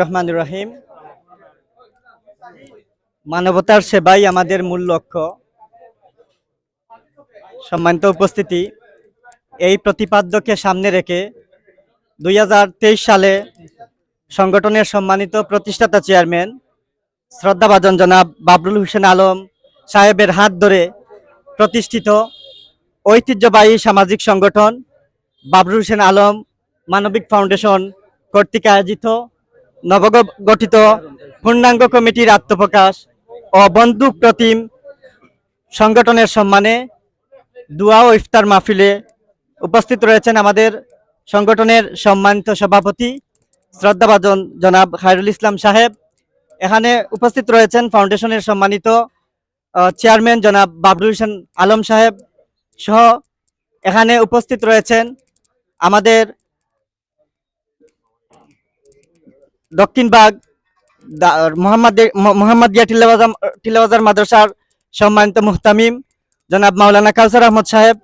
রহমান রহিম। মানবতার সেবাই আমাদের মূল লক্ষ্য। সম্মানিত উপস্থিতি, এই প্রতিপাদ্যকে সামনে রেখে দুই হাজার তেইশ সালে সংগঠনের সম্মানিত প্রতিষ্ঠাতা চেয়ারম্যান শ্রদ্ধাভাজন জনাব বাবরুল হোসেন আলম সাহেবের হাত ধরে প্রতিষ্ঠিত ঐতিহ্যবাহী সামাজিক সংগঠন বাবরুল হোসেন আলম মানবিক ফাউন্ডেশন কর্তৃক আয়োজিত নবগঠিত পূর্ণাঙ্গ কমিটির আত্মপ্রকাশ ও বন্ধু প্রতিম সংগঠনের সম্মানে দুয়া ও ইফতার মাহফিলে উপস্থিত রয়েছেন আমাদের সংগঠনের সম্মানিত সভাপতি শ্রদ্ধাভাজন জনাব খায়রুল ইসলাম সাহেব। এখানে উপস্থিত রয়েছেন ফাউন্ডেশনের সম্মানিত চেয়ারম্যান জনাব বাবরুল হোসেন আলম সাহেব সহ এখানে উপস্থিত রয়েছেন আমাদের দক্ষিণবাগ মোহাম্মদ মোহাম্মদিয়া টিলাবাজার টিলাবাজার মাদ্রাসার সম্মানিত মুহতামিম, জনাব মাওলানা কাউসার আহমদ সাহেব।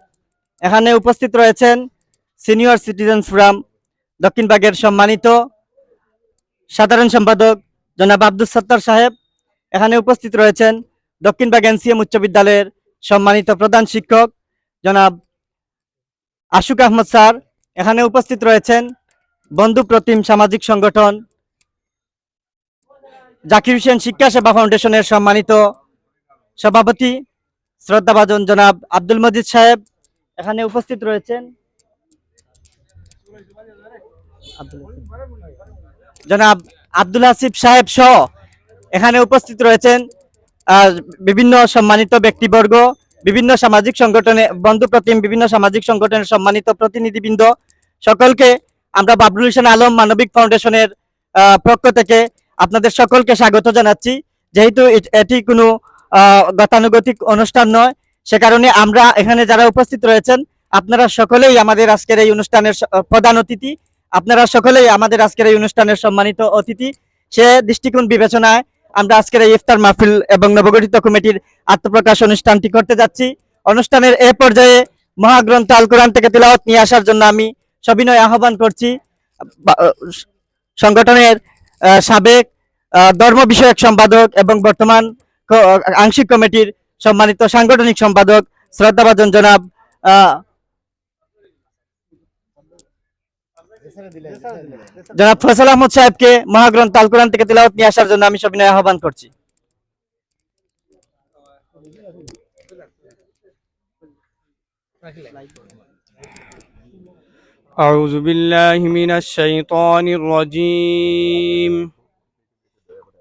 এখানে উপস্থিত রয়েছেন সিনিয়র সিটিজেন ফোরাম দক্ষিণবাগের সম্মানিত সাধারণ সম্পাদক জনাব আব্দুল সত্তার সাহেব। এখানে উপস্থিত রয়েছেন দক্ষিণবাগ এনসিএম উচ্চ বিদ্যালয়ের সম্মানিত প্রধান শিক্ষক জনাব আশুক আহমদ স্যার। এখানে উপস্থিত রয়েছেন বন্ধু প্রতিম সামাজিক সংগঠন জাকির হোসেন শিক্ষা সেবা ফাউন্ডেশনের সম্মানিত সভাপতি, শ্রদ্ধাভাজন জনাব আব্দুল মজিদ সাহেব এখানে উপস্থিত রয়েছেন। জনাব আব্দুল হাসিব সাহেব সহ এখানে উপস্থিত রয়েছেন বিভিন্ন সম্মানিত ব্যক্তিবর্গ, বিভিন্ন সামাজিক সংগঠনে, বন্ধু প্রতিম, বিভিন্ন সামাজিক সংগঠনের সম্মানিত প্রতিনিধিবৃন্দ, সকলকে আমরা বাবরুল হোসেন আলম মানবিক ফাউন্ডেশনের পক্ষ থেকে আপনাদের সকলকে স্বাগত জানাচ্ছি। যেহেতু এটি কোনো গতানুগতিক অনুষ্ঠান নয়, সে কারণে আমরা এখানে যারা উপস্থিত রয়েছেন, আপনারা সকলেই আমাদের আজকের এই অনুষ্ঠানের প্রধান অতিথি। আপনারা সকলেই আমাদের আজকের এই অনুষ্ঠানের সম্মানিত অতিথি। সে দৃষ্টিকোণ বিবেচনায় আমরা আজকের এই ইফতার মাহফিল এবং নবগঠিত কমিটির আত্মপ্রকাশ অনুষ্ঠানটি করতে যাচ্ছি। অনুষ্ঠানের এ পর্যায়ে মহাগ্রন্থ আল কোরআন থেকে তিলাওয়াত নিয়ে আসার জন্য আমি সবিনয় আহ্বান করছি। সংগঠনের সাবেক ধর্ম বিষয়ক সম্পাদক এবং বর্তমান ক- আংশিক কমিটির সম্মানিত সাংগঠনিক সম্পাদক শ্রদ্ধাভাজন জনাব আহ, জনাব ফয়সাল আহমদ সাহেবকে মহাগ্রন্থ আল কোরআন থেকে তিলাওয়াত নিয়ে আসার জন্য আমি সবিনয় আহ্বান করছি أعوذ بالله من الشيطان الرجيم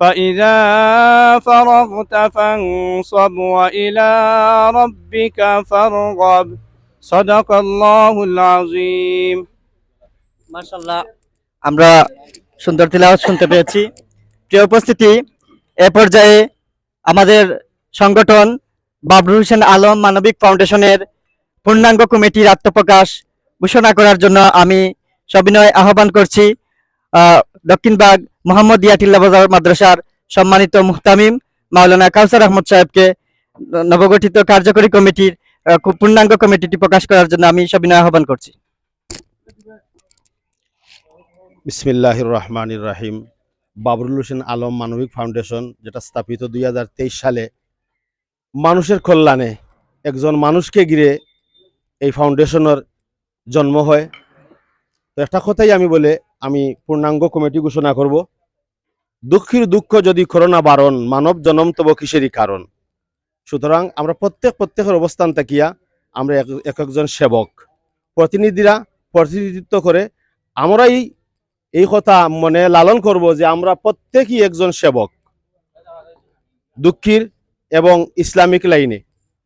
فإذا فرغت فانصب وإلى ربك فارغب صدق الله العظيم মাশাল্লাহ আমরা সুন্দর তিলাওয়াত শুনতে পেয়েছি প্রিয় উপস্থিতি এ পর্যায়ে আমাদের সংগঠন বাবরুল হোসেন আলম মানবিক ফাউন্ডেশনের পূর্ণাঙ্গ কমিটির আত্মপ্রকাশ ঘোষণা করার জন্য আমি সবিনয় আহ্বান করছি আহ, দক্ষিণবাগ মোহাম্মদ ইয়াটিল্লা বাজার মাদ্রাসার সম্মানিত মুহতামিম মাওলানা কাউসার আহমদ সাহেবকে নবগঠিত কার্যকরী কমিটির পূর্ণাঙ্গ কমিটিটি প্রকাশ করার জন্য আমি সবিনয় আহ্বান করছি। বিসমিল্লাহির রহমানির রাহিম। বাবরুল হোসেন আলম মানবিক ফাউন্ডেশন, যেটা স্থাপিত দুই হাজার তেইশ সালে। মানুষের কল্যাণে একজন মানুষকে ঘিরে এই ফাউন্ডেশনের জন্ম হয়। তো একটা কথাই আমি বলে আমি পূর্ণাঙ্গ কমিটি ঘোষণা করব। দুঃখীর দুঃখ যদি করোনা বারণ, মানব জনম তব কিসেরই কারণ? সুতরাং আমরা প্রত্যেক, প্রত্যেকের অবস্থান তাকিয়া আমরা এক- এক একজন সেবক। প্রতিনিধিরা প্রতিনিধিত্ব করে আমরাই এই কথা মনে লালন করব যে আমরা প্রত্যেকই একজন সেবক। দুঃখীর এবং ইসলামিক লাইনে।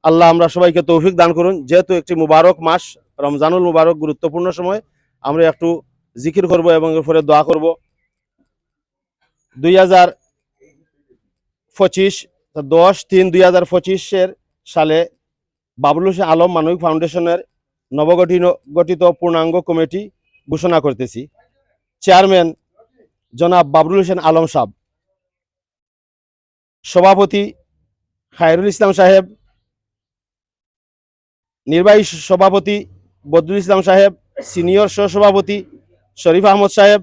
আল্লাহ আমরা সবাইকে তৌফিক দান করুন। যেহেতু একটি মুবারক মাস, রমজানুল মুবারক গুরুত্বপূর্ণ সময়, আমরা একটু জিকির করব এবং এরপরে দোয়া করব। দুই হাজার পঁচিশ দশ তিন দুই হাজার পঁচিশের সালে বাবুল হোসেন আলম মানবিক ফাউন্ডেশনের নবগঠিত গঠিত পূর্ণাঙ্গ কমিটি ঘোষণা করতেছি। চেয়ারম্যান জনাব বাবরুল হোসেন আলম সাহ সভাপতি খায়রুল ইসলাম সাহেব। নির্বাহী সভাপতি বদরুল ইসলাম সাহেব। সিনিয়র সহসভাপতি শরীফ আহমদ সাহেব,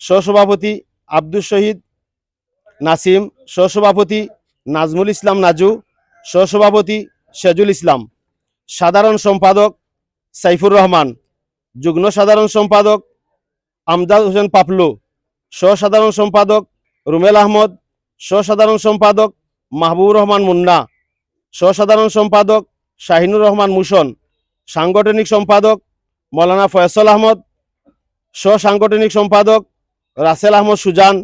সহসভাপতি আব্দুল শহীদ নাসিম, সহসভাপতি নাজমুল ইসলাম নাজু, সহসভাপতি সেজুল ইসলাম। সাধারণ সম্পাদক সাইফুর রহমান, যুগ্ম সাধারণ সম্পাদক আমজাদ হোসেন পাপলু, সহসাধারণ সম্পাদক রুমেল আহমদ, সহসাধারণ সম্পাদক মাহবুব রহমান মুন্না, সহসাধারণ সম্পাদক শাহিনুর রহমান মুশন সাংগঠনিক সম্পাদক মৌলানা ফয়সল আহমদ সহসাংগঠনিক সম্পাদক রাসেল আহমদ সুজান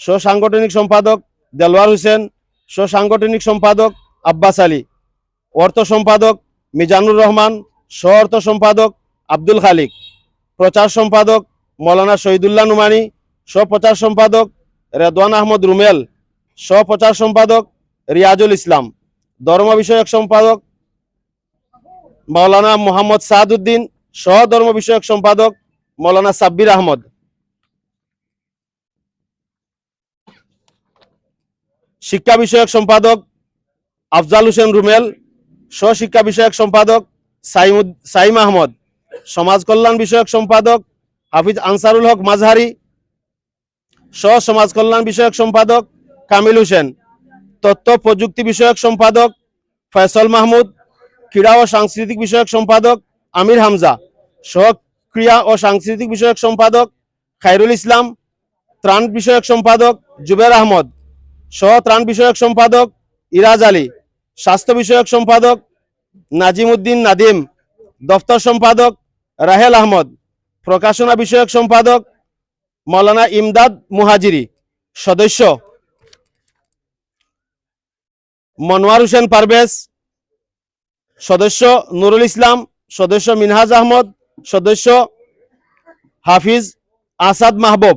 সহসাংগঠনিক সম্পাদক দেলওয়ার হোসেন সহসাংগঠনিক সম্পাদক আব্বাস আলী, অর্থ সম্পাদক মিজানুর রহমান সহ অর্থ সম্পাদক আব্দুল খালিক, প্রচার সম্পাদক মৌলানা শহীদুল্লাহ নুমানি সহপ্রচার সম্পাদক রেদওয়ান আহমদ রুমেল সহপ্রচার সম্পাদক রিয়াজুল ইসলাম, ধর্ম বিষয়ক সম্পাদক মৌলানা মোহাম্মদ সাদউদ্দিন সহ ধর্ম বিষয়ক সম্পাদক মৌলানা সাব্বির আহমদ। শিক্ষা বিষয়ক সম্পাদক আফজাল হোসেন রুমেল সহশিক্ষা বিষয়ক সম্পাদক সাইমুদ সাইম আহমদ, সমাজ কল্যাণ বিষয়ক সম্পাদক হাফিজ আনসারুল হক মাজহারি সহ সমাজ কল্যাণ বিষয়ক সম্পাদক কামিল হোসেন, তথ্য প্রযুক্তি বিষয়ক সম্পাদক ফয়সল মাহমুদ, ক্রীড়া ও সাংস্কৃতিক বিষয়ক সম্পাদক আমির হামজা, সহ ক্রীড়া ও সাংস্কৃতিক বিষয়ক সম্পাদক খায়রুল ইসলাম, ত্রাণ বিষয়ক সম্পাদক জুবের আহমদ, সহ ত্রাণ বিষয়ক সম্পাদক ইরাজ আলী, স্বাস্থ্য বিষয়ক সম্পাদক নাজিম উদ্দিন নাদিম, দফতর সম্পাদক রাহেল আহমদ, প্রকাশনা বিষয়ক সম্পাদক মৌলানা ইমদাদ মুহাজিরি, সদস্য মনোয়ার হোসেন পারভেজ, সদস্য নুরুল ইসলাম, সদস্য মিনহাজ আহমদ সদস্য হাফিজ আসাদ মাহবুব,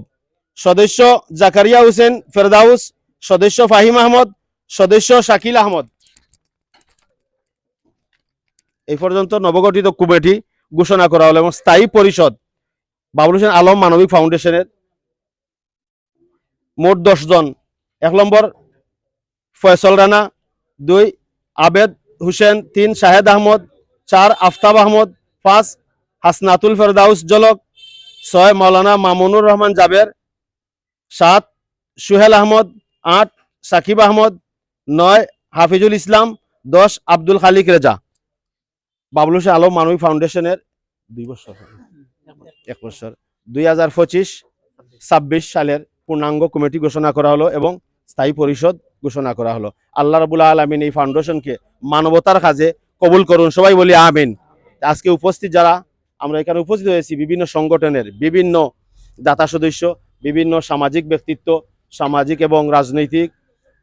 সদস্য জাকারিয়া হোসেন ফেরদাউস, সদস্য ফাহিম আহমদ, সদস্য শাকিল আহমদ। এই পর্যন্ত নবগঠিত কমিটি ঘোষণা করা হলো এবং স্থায়ী পরিষদ বাবুল হোসেন আলম মানবিক ফাউন্ডেশনের মোট জন এক নম্বর ফয়সল রানা, দুই আবেদ হুসেন, তিন শাহেদ আহমদ, চার আফতাব আহমদ, পাঁচ হাসনাতুল ফেরদাউস জলক ছয় মাওলানা মামুনুর রহমান জাবের, সাত সুহেল আহমদ, আট সাকিব আহমদ, নয় হাফিজুল ইসলাম, দশ আব্দুল খালিক রেজা। বাবুল হোসেন আলম মানবী ফাউন্ডেশনের দুই বছর, এক বছর। দুই হাজার পঁচিশ ছাব্বিশ সালের পূর্ণাঙ্গ কমিটি ঘোষণা করা হলো এবং স্থায়ী পরিষদ ঘোষণা করা হলো। আল্লাহ রবুল্লা আলমিন এই ফাউন্ডেশনকে মানবতার কাজে কবুল করুন, সবাই বলি আমিন। আজকে উপস্থিত যারা আমরা এখানে উপস্থিত হয়েছি বিভিন্ন সংগঠনের বিভিন্ন দাতা সদস্য, বিভিন্ন সামাজিক ব্যক্তিত্ব, সামাজিক এবং রাজনৈতিক,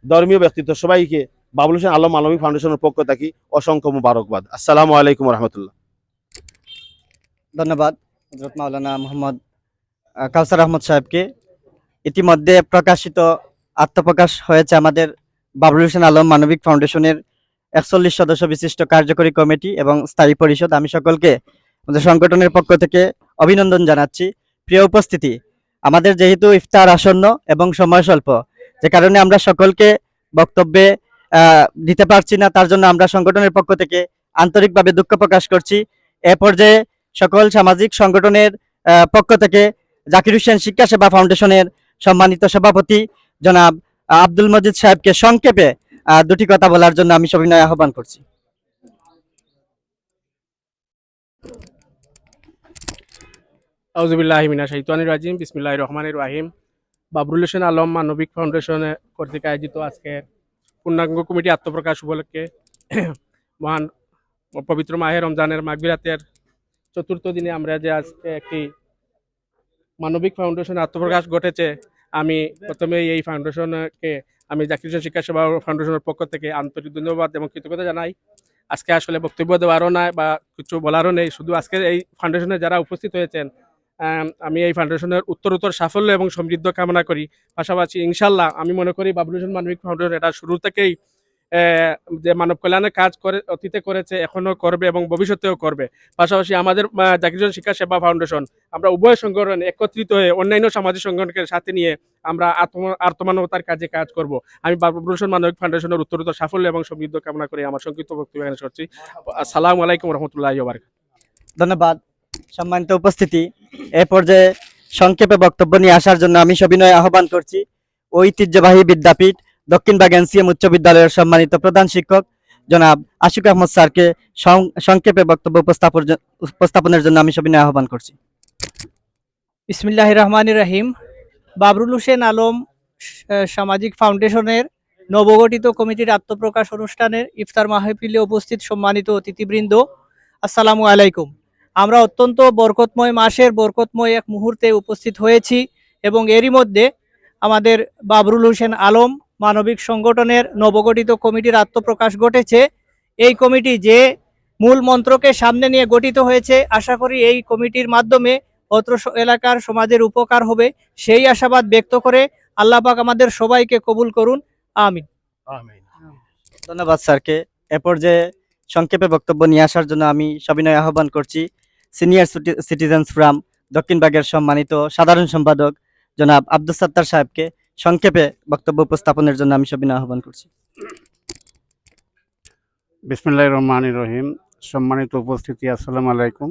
ধর্মীয় ব্যক্তিত্ব, সবাইকে বাবুল হোসেন আলম মানবিক ফাউন্ডেশনের পক্ষ থাকি অসংখ্য মুবারকবাদ। আসসালামু আলাইকুম রহমতুল্লাহ ধন্যবাদ মাওলানা মোহাম্মদ কাউসার আহমদ সাহেবকে। ইতিমধ্যে প্রকাশিত আত্মপ্রকাশ হয়েছে আমাদের বাবুল হোসেন আলম মানবিক ফাউন্ডেশনের একচল্লিশ সদস্য বিশিষ্ট কার্যকরী কমিটি এবং স্থায়ী পরিষদ। আমি সকলকে আমাদের সংগঠনের পক্ষ থেকে অভিনন্দন জানাচ্ছি। প্রিয় উপস্থিতি, আমাদের যেহেতু ইফতার আসন্ন এবং সময় স্বল্প, যে কারণে আমরা সকলকে বক্তব্যে দিতে পারছি না, তার জন্য আমরা সংগঠনের পক্ষ থেকে আন্তরিকভাবে দুঃখ প্রকাশ করছি। এ পর্যায়ে সকল সামাজিক সংগঠনের পক্ষ থেকে জাকির হোসেন শিক্ষা সেবা ফাউন্ডেশনের সম্মানিত সভাপতি জনাব আব্দুল মজিদ সাহেবকে সংক্ষেপে দুটি কথা বলার জন্য আমি সবিনয় আহ্বান করছি। আউজুবিল্লাহিমিনা শাহিতানির রাজিম, বিসমিল্লাহির রহমানির রাহিম। বাবরুল হোসেন আলম মানবিক ফাউন্ডেশন কর্তৃক আয়োজিত আজকে পূর্ণাঙ্গ কমিটি আত্মপ্রকাশ উপলক্ষে মহান পবিত্র মাহে রমজানের মাগবিরাতের চতুর্থ দিনে আমরা যে আজকে একটি মানবিক ফাউন্ডেশন আত্মপ্রকাশ ঘটেছে, আমি প্রথমে এই ফাউন্ডেশনকে আমি জাকির হোসেন শিক্ষা সেবা ফাউন্ডেশনের পক্ষ থেকে আন্তরিক ধন্যবাদ এবং কৃতজ্ঞতা জানাই। আজকে আসলে বক্তব্য দেওয়ারও নাই বা কিছু বলারও নেই, শুধু আজকে এই ফাউন্ডেশনে যারা উপস্থিত হয়েছেন আম, এই ফাউন্ডেশনের উত্তরোত্তর সাফল্য এবং সমৃদ্ধ কামনা করি। পাশাপাশি ইনশাল্লাহ আমি মনে করি বাবুলুশন মানবিক ফাউন্ডেশন এটা শুরু থেকেই যে মানব কল্যাণের কাজ করে অতীতে করেছে এখনও করবে এবং ভবিষ্যতেও করবে। পাশাপাশি আমাদের জাকিরজন শিক্ষা সেবা ফাউন্ডেশন আমরা উভয় সংগঠন একত্রিত হয়ে অন্যান্য সামাজিক সংগঠনকে সাথে নিয়ে আমরা আত্ম আত্মমানবতার কাজে কাজ করব। আমি বাবুলুশন মানবিক ফাউন্ডেশনের উত্তরোত্তর সাফল্য এবং সমৃদ্ধ কামনা করে। আমার সংক্ষিপ্ত বক্তব্য এখানে করছি আসসালামু আলাইকুম রহমতুল্লাহ ধন্যবাদ। সম্মানিত উপস্থিতি, এ পর্যায়ে সংক্ষেপে বক্তব্য নিয়ে আসার জন্য আমি সবিনয় আহ্বান করছি। ঐতিহ্যবাহী বিদ্যাপীঠ দক্ষিণবাগ এনসিএম উচ্চ বিদ্যালয়ের সম্মানিত প্রধান শিক্ষক, জনাব আশিক আহমদ স্যারকে সংক্ষেপে বক্তব্য উপস্থাপনের জন্য আমি সবিনয় আহ্বান করছি। ইসমিল্লাহ রহমান রাহিম। বাবরুল হোসেন আলম সামাজিক ফাউন্ডেশনের নবগঠিত কমিটির আত্মপ্রকাশ অনুষ্ঠানের ইফতার মাহফিলে উপস্থিত সম্মানিত অতিথিবৃন্দ, আসসালামু আলাইকুম। আমরা অত্যন্ত বরকতময় মাসের বরকতময় এক মুহূর্তে উপস্থিত হয়েছি এবং এরই মধ্যে আমাদের বাবরুল হোসেন আলম মানবিক সংগঠনের নবগঠিত কমিটির আত্মপ্রকাশ ঘটেছে। এই কমিটি যে মূল মন্ত্রকে সামনে নিয়ে গঠিত হয়েছে আশা করি এই কমিটির মাধ্যমে অত্র এলাকার সমাজের উপকার হবে সেই আশাবাদ ব্যক্ত করে আল্লাহ পাক আমাদের সবাইকে কবুল করুন। আমিন। ধন্যবাদ স্যারকে। এ পর্যায়ে সংক্ষেপে বক্তব্য নিয়ে আসার জন্য আমি সবিনয় আহ্বান করছি। সিনিয়র সিটিজেন্স ফোরাম দক্ষিণবাগের সম্মানিত সাধারণ সম্পাদক জনাব আব্দুল সাত্তার সাহেবকে সংক্ষেপে বক্তব্য উপস্থাপনের জন্য আমি সবিনয় আহ্বান করছি। বিসমুল্লাহ রহমান রহিম। সম্মানিত উপস্থিতি, আসসালামু আলাইকুম।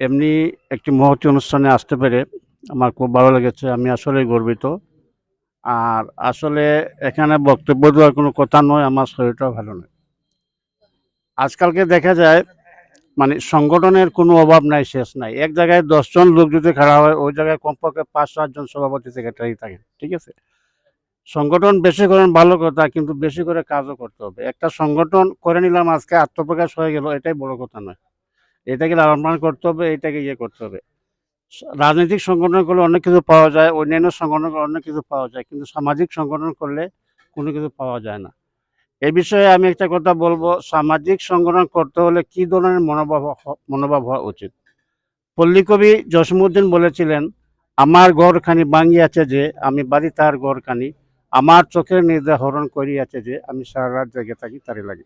এমনি একটি মহতি অনুষ্ঠানে আসতে পেরে আমার খুব ভালো লেগেছে, আমি আসলে গর্বিত। আর আসলে এখানে বক্তব্য দেওয়ার কোনো কথা নয়, আমার শরীরটাও ভালো নয়। আজকালকে দেখা যায় মানে সংগঠনের কোনো অভাব নাই, শেষ নাই। এক জায়গায় দশজন লোক যদি খাড়া হয়, ওই জায়গায় কমপক্ষে পাঁচ, সাতজন সভাপতি সেক্রেটারি থাকেন, ঠিক আছে? সংগঠন বেশি করেন ভালো কথা, কিন্তু বেশি করে কাজও করতে হবে। একটা সংগঠন করে নিলাম, আজকে আত্মপ্রকাশ হয়ে গেল, এটাই বড় কথা নয়। এটাকে লালন করতে হবে, এটাকে ইয়ে করতে হবে। রাজনৈতিক সংগঠন করলে অনেক কিছু পাওয়া যায়, অন্যান্য সংগঠন করলে অনেক কিছু পাওয়া যায়, কিন্তু সামাজিক সংগঠন করলে কোনো কিছু পাওয়া যায় না। এই বিষয়ে আমি একটা কথা বলব, সামাজিক সংগঠন করতে হলে কি ধরনের মনোভাব মনোভাব হওয়া উচিত? পল্লীকবি জসমুদ্দিন বলেছিলেন, আমার ঘরখানি ভাঙিয়াছে যে, আমি বাড়ি তার ঘরখানি। আমার চোখের নির্দা হরণ করিয়াছে যে, আমি সারা রাত জেগে থাকি তারই লাগে।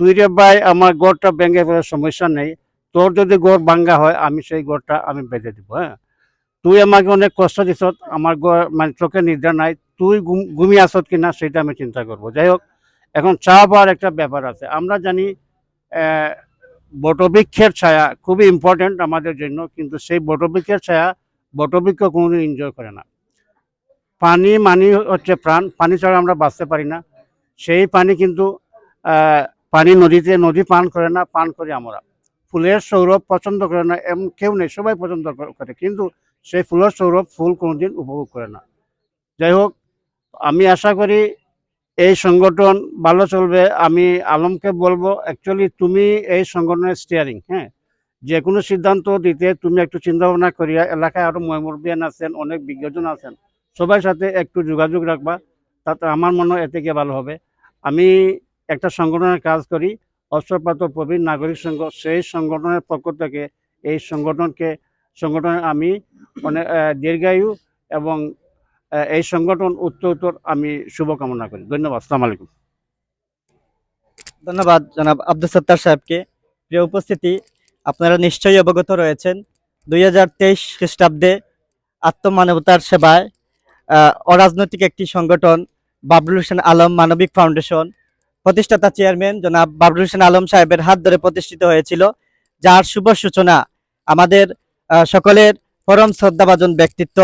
তুই রে ভাই, আমার গড়টা ভেঙে ফেলার সমস্যা নেই। তোর যদি গড় ভাঙ্গা হয়, আমি সেই গড়টা আমি বেঁধে দিব হ্যাঁ? তুই আমাকে অনেক কষ্ট দিছ, আমার গড় মানে চোখের নিদ্রা নাই। তুই ঘুমিয়ে আসত কিনা, সেটা আমি চিন্তা করব। যাই হোক এখন চা পাওয়ার একটা ব্যাপার আছে। আমরা জানি বটবৃক্ষের ছায়া খুবই ইম্পর্টেন্ট আমাদের জন্য, কিন্তু সেই বটবৃক্ষের ছায়া বটবৃক্ষ কোনোদিন এনজয় করে না। পানি মানি হচ্ছে প্রাণ, পানি ছাড়া আমরা বাঁচতে পারি না। সেই পানি কিন্তু পানি নদীতে, নদী পান করে না, পান করি আমরা। ফুলের সৌরভ পছন্দ করে না, এমন কেউ নেই, সবাই পছন্দ করে, কিন্তু সেই ফুলের সৌরভ ফুল কোনোদিন উপভোগ করে না। যাই হোক, আমি আশা করি এই সংগঠন ভালো চলবে, আমি আলমকে বলব অ্যাকচুয়ালি তুমি এই সংগঠনের স্টিয়ারিং হ্যাঁ? যে কোনো সিদ্ধান্ত দিতে তুমি একটু চিন্তা ভাবনা করিয়া, এলাকায় আরও ময়মুরবিয়ান আছেন, অনেক বিজ্ঞজন আছেন, সবার সাথে একটু যোগাযোগ রাখবা, তাতে আমার মনে হয় এতে ভালো হবে। আমি একটা সংগঠনের কাজ করি অস্ত্রপাত প্রবীণ নাগরিক সংঘ, সেই সংগঠনের পক্ষ থেকে এই সংগঠনকে সংগঠনে আমি অনেক দীর্ঘায়ু এবং এই সংগঠন উত্তর আমি শুভকামনা করি। ধন্যবাদ, আসসালামু আলাইকুম। ধন্যবাদ, জনাব আব্দুল সত্তার সাহেবকে। প্রিয় উপস্থিতি, আপনারা নিশ্চয়ই অবগত রয়েছেন, দুই হাজার তেইশ খ্রিস্টাব্দে আত্মমানবতার সেবায় অরাজনৈতিক একটি সংগঠন, বাবরুল হোসেন আলম মানবিক ফাউন্ডেশন, প্রতিষ্ঠাতা চেয়ারম্যান জনাব বাবরুল হোসেন আলম সাহেবের হাত ধরে প্রতিষ্ঠিত হয়েছিল, যার শুভ সূচনা আমাদের সকলের পরম শ্রদ্ধাভাজন ব্যক্তিত্ব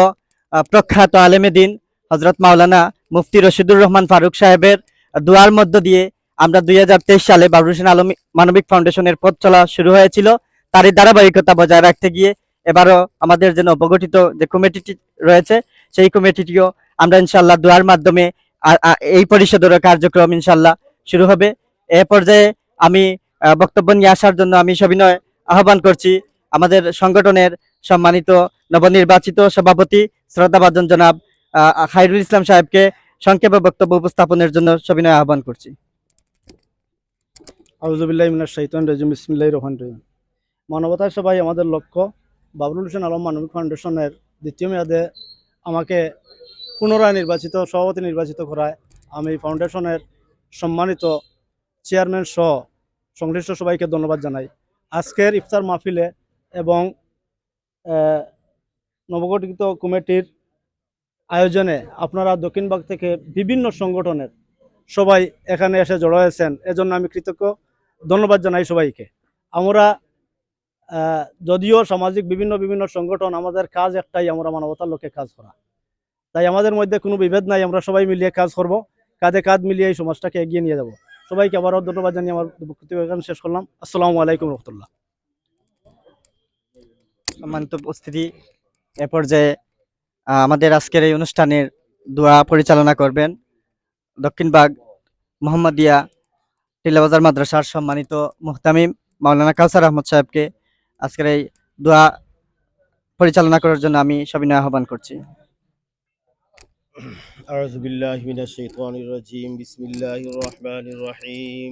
প্রখ্যাত আলেমেদিন হজরত মাওলানা মুফতি রশিদুর রহমান ফারুক সাহেবের দোয়ার মধ্য দিয়ে আমরা দুই হাজার তেইশ সালে বাবুল হোসেন আলম মানবিক ফাউন্ডেশনের পথ চলা শুরু হয়েছিল। তারই ধারাবাহিকতা বজায় রাখতে গিয়ে এবারও আমাদের জন্য অবগঠিত যে কমিটিটি রয়েছে, সেই কমিটিটিও আমরা ইনশাল্লাহ দোয়ার মাধ্যমে এই পরিষদেরও কার্যক্রম ইনশাল্লাহ শুরু হবে। এ পর্যায়ে আমি বক্তব্য নিয়ে আসার জন্য আমি সবিনয় আহ্বান করছি। আমাদের সংগঠনের সম্মানিত নবনির্বাচিত সভাপতি শ্রদ্ধাভাজন জনাব আহ, খায়রুল ইসলাম সাহেবকে সংক্ষেপে বক্তব্য উপস্থাপনের জন্য সবিনয় আহ্বান করছি। মানবতার সবাই আমাদের লক্ষ্য বাবরুল হোসেন আলম মানবিক ফাউন্ডেশনের দ্বিতীয় মেয়াদে আমাকে পুনরায় নির্বাচিত সভাপতি নির্বাচিত করায়। আমি ফাউন্ডেশনের সম্মানিত চেয়ারম্যান সহ সংশ্লিষ্ট সবাইকে ধন্যবাদ জানাই। আজকের ইফতার মাহফিলে এবং নবগঠিত কমিটির আয়োজনে আপনারা দক্ষিণবাগ থেকে বিভিন্ন সংগঠনের সবাই এখানে এসে জড়ো হয়েছেন। এজন্য আমি কৃতজ্ঞ। ধন্যবাদ জানাই সবাইকে। আমরা যদিও সামাজিক বিভিন্ন বিভিন্ন সংগঠন, আমাদের কাজ একটাই, আমরা মানবতার লক্ষ্যে কাজ করা। তাই আমাদের মধ্যে কোনো বিভেদ নাই, আমরা সবাই মিলিয়ে কাজ করব। কাঁধে কাঁধ মিলিয়ে এই সমাজটাকে এগিয়ে নিয়ে যাব। সবাইকে আবারও ধন্যবাদ জানিয়ে আমার এখানে শেষ করলাম। আসসালামু আলাইকুম রহমতুল্লাহ। সম্মানিত উপস্থিতি এ পর্যায়ে আহ, আমাদের আজকের এই অনুষ্ঠানের দোয়া পরিচালনা করবেন দক্ষিণবাগ মোহাম্মদিয়া টিলাবাজার মাদ্রাসার সম্মানিত মুহতামিম মাওলানা কাউসার আহমদ সাহেবকে আজকের এই দোয়া পরিচালনা করার জন্য আমি সবিনয় আহ্বান করছি أعوذ بالله من الشيطان الرجيم بسم الله الرحمن الرحيم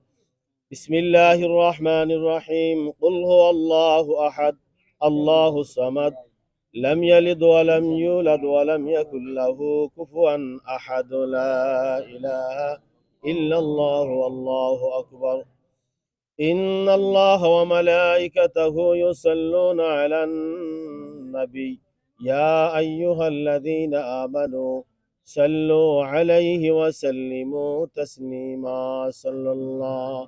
بسم الله الرحمن الرحيم. قل هو الله أحد الله الصمد لم يلد ولم يولد ولم يكن له كفوا أحد لا إله إلا الله والله أكبر. إن الله وملائكته يصلون على النبي. يا أيها الذين آمنوا صلوا عليه وسلموا تسليما. صلى الله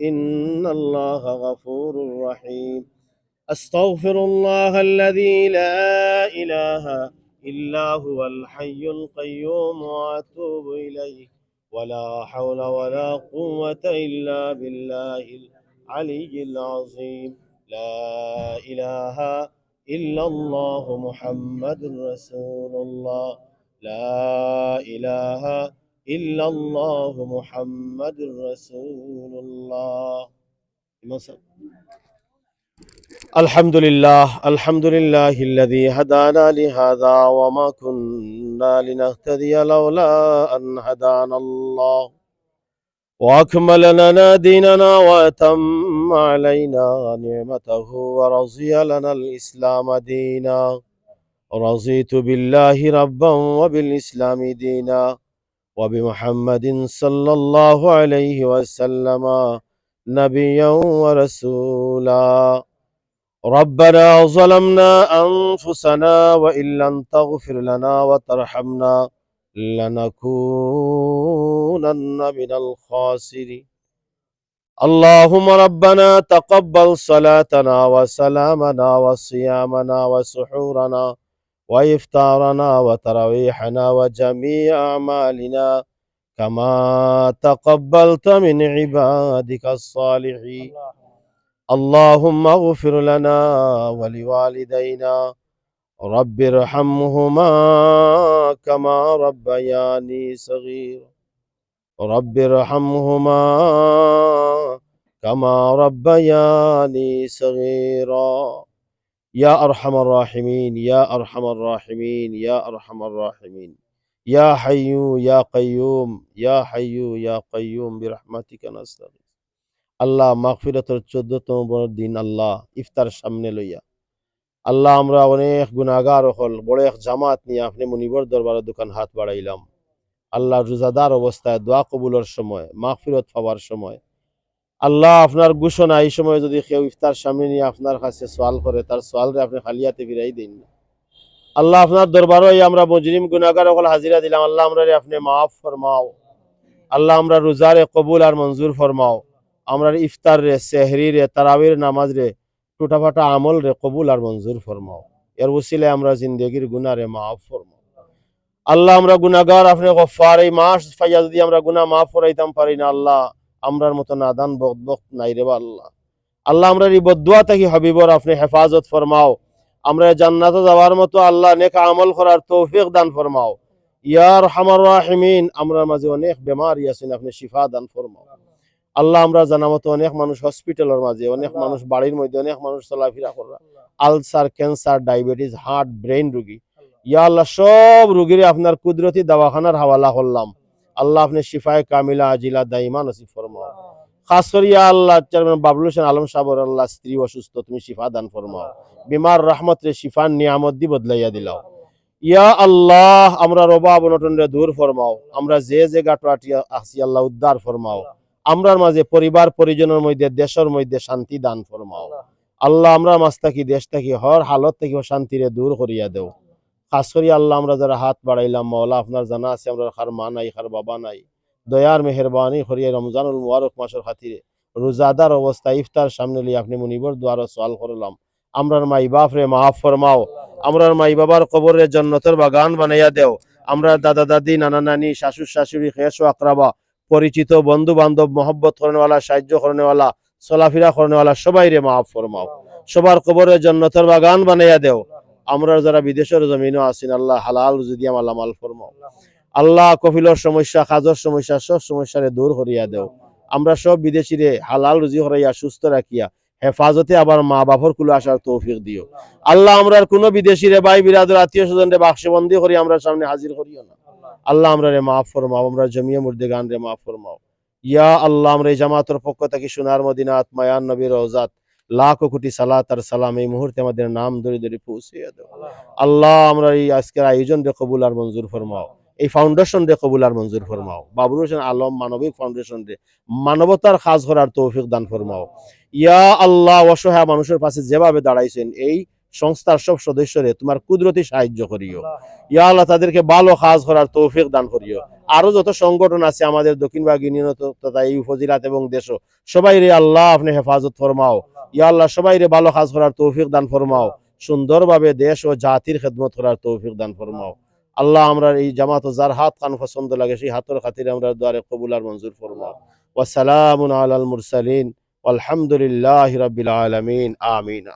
إن الله غفور رحيم. أستغفر الله الذي لا إله إلا هو الحي القيوم وأتوب إليه. ولا حول ولا قوة إلا بالله العلي العظيم. لا إله إلا الله محمد رسول الله. لا إله إلا الله محمد رسول الله. الحمد لله الحمد لله الذي هدانا لهذا وما كنا لنهتدي لولا أن هدانا الله. وأكمل لنا ديننا وأتم علينا نعمته ورضي لنا الإسلام دينا. رضيت بالله ربا وبالإسلام دينا. وبمحمد صلى الله عليه وسلم نبيا ورسولا. ربنا ظلمنا أنفسنا وإن لم تغفر لنا وترحمنا لنكونن من الخاسرين. اللهم ربنا تقبل صلاتنا وسلامنا وصيامنا وسحورنا وإفطارنا وتراويحنا وجميع أعمالنا كما تقبلت من عبادك الصالحين. اللهم اغفر لنا ولوالدينا رب ارحمهما كما ربياني صغيرا. رب ارحمهما كما ربياني صغيرا. ইয়া আরহামার রাহিমিন ইয়া আরহামার রাহিমিন ইয়া আরহামার রাহিমিন ইয়া হাইয়ু ইয়া কাইয়ুম ইয়া হাইয়ু ইয়া কাইয়ুম বিরহমাতিকা নাস্তাগীর আল্লাহ মাগফিরাতের 14তম বড় দিন আল্লাহ ইফতার সামনে লইয়া। আল্লাহ আমরা অনেক গুনাহগার হল, বড় এক জামাত নিয়ে আপনি মুনিবর দরবারে দোকান হাত বাড়াইলাম। আল্লাহ রোজাদার অবস্থায় দোয়া কবুলের সময়, মাগফিরত পাওয়ার সময় আল্লাহ আপনার ঘোষণা এই সময় যদি কেউ ইফতার সামনে নিয়ে আপনার কাছে সোয়াল করে, তার সোয়ালরে আপনি খালিয়াতে ফিরাই দিন না। আল্লাহ আপনার দরবারও এই আমরা মজরিম গুনাগার সকল হাজিরা দিলাম। আল্লাহ আমরা আপনি মাফ ফরমাও। আল্লাহ আমরা রোজারে কবুল আর মঞ্জুর ফরমাও। আমরা ইফতার রে সেহরি রে তারাবির নামাজ রে টুটাফাটা আমল রে কবুল আর মঞ্জুর ফরমাও। এর উসিলে আমরা জিন্দগির গুনারে মাফ ফরমাও। আল্লাহ আমরা গুনাগার আপনি গফার এই মাস ফাইয়া যদি আমরা গুনাহ মাফ করাইতাম পারি না আল্লাহ আমরার মতো নাদান বক বক নাই রে আল্লাহ। আল্লাহ আমরা এই বদুয়া থাকি হাবিবর আপনি হেফাজত ফরমাও। আমরা জান্নাতে যাওয়ার মতো আল্লাহ নেক আমল করার তৌফিক দান ফরমাও। ইয়ার হামার রাহিমিন আমরা মাঝে অনেক বেমারি আছেন আপনি শিফা দান ফরমাও। আল্লাহ আমরা জানা মতো অনেক মানুষ হসপিটালের মাঝে অনেক মানুষ বাড়ির মধ্যে অনেক মানুষ চলাফেরা করা। Ulcer cancer diabetes heart brain রোগী। ইয়া আল্লাহ সব রোগীরে আপনার কুদরতি দাওয়াখানার হাওয়ালা করলাম। আল্লাহ আপনি শিফায় কামিলা আজিলা দাইমা নসিব ফরমাও। খাস করে ইয়া আল্লাহ চেয়ারম্যান বাবলুল হোসেন আলম সাবর আল্লাহ স্ত্রী অসুস্থ তুমি শিফা দান ফরমাও। বিমার রহমত রে শিফার নিয়ামত দি বদলাইয়া দিলাও। ইয়া আল্লাহ আমরা রবা অনটন রে দূর ফরমাও। আমরা যে যে গাটো আটিয়া আসি আল্লাহ উদ্ধার ফরমাও। আমরার মাঝে পরিবার পরিজনের মধ্যে দেশের মধ্যে শান্তি দান ফরমাও। আল্লাহ। আমরা মাছ থাকি দেশ থাকি হর হালত থেকে শান্তিরে দূর করিয়া দেও। খাস করি আল্লাহ, আমরা যারা হাত বাড়াইলাম মৌলা আপনার জানা আছে, আমরা খার মা নাই, খার বাবা নাই। দয়ার মেহরবানি করিয়া রমজানুল মুবারক মাসের খাতিরে। রোজাদার অবস্থা ইফতার সামনে লিয়ে আপনি মুনিবর দ্বারা সওয়াল করলাম। আমরার মাই বাপ রে মাফ ফরমাও। আমরার মাই বাবার কবরে জন্নতের বাগান বানাইয়া দেও। আমরা দাদা, দাদি, নানা, নানি শাশুর শাশুড়ি, খেস আকরাবা, পরিচিত বন্ধু, বান্ধব, মহব্বত করেনওয়ালা, সাহায্য করেনওয়ালা, চলাফেরা করেনওয়ালা, সবাই রে মাফ ফরমাও। সবার কবরে জন্নতের বাগান বানাইয়া দেও। আমরা যারা বিদেশের জমিনও আছেন আল্লাহ হালাল যদি আমার মাল ফরমাও। আল্লাহ কফিলর সমস্যা কাজর সমস্যা সব সমস্যারে দূর করিয়া দেও। আমরা সব বিদেশিরে হালাল রুজি করাইয়া সুস্থ রাখিয়া হেফাজতে আবার মা বাপর কুলে আসার তৌফিক দিও। আল্লাহ। আমরা কোনো বিদেশিরে ভাই বিরাদর আত্মীয় স্বজন রে বাক্সবন্দি করি আমরা সামনে হাজির করিও না। আল্লাহ। আমরা রে মাফ ফরমাও আমরা জমিয়া মুর্দে গান রে মাফ ফরমাও। ইয়া আল্লাহ আমরা এই জামাতের পক্ষ থেকে সোনার মদিনাত মায়ান নবীর রওজাত লাখ কোটি সালাত আর সালাম এই মুহূর্তে আমাদের নাম ধরে ধরে পৌঁছিয়ে দাও। আল্লাহ আমরা এই আজকের আয়োজন রে কবুল আর মঞ্জুর ফরমাও। এই ফাউন্ডেশন রে কবুল আর মঞ্জুর ফরমাও। বাবুর হোসেন আলম মানবিক ফাউন্ডেশন রে মানবতার কাজ করার তৌফিক দান ফরমাও। ইয়া আল্লাহ অসহায় মানুষের পাশে যেভাবে দাঁড়াইছেন এই সংস্থার সব সদস্যরে তোমার কুদরতি সাহায্য করিও। ইয়া আল্লাহ তাদেরকে ভালো কাজ করার তৌফিক দান করিও। আরও যত সংগঠন আছে আমাদের দক্ষিণ ভাগ ইউনিয়ন তথা এই উপজেলাত এবং দেশ সবাই রে আল্লাহ আপনি হেফাজত ফরমাও। ইয়া আল্লাহ সবাই রে ভালো কাজ করার তৌফিক দান ফরমাও। সুন্দরভাবে দেশ ও জাতির খেদমত করার তৌফিক দান ফরমাও। আল্লাহ। আমরা এই জামাত যার হাত কান পছন্দ লাগে সেই হাতের খাতিরে আমরা দ্বারে কবুলার মঞ্জুর ফরমাও। ওয়াসালামুন আলাল মুরসালিন আলহামদুলিল্লাহ রবিল আলমিন আমিন।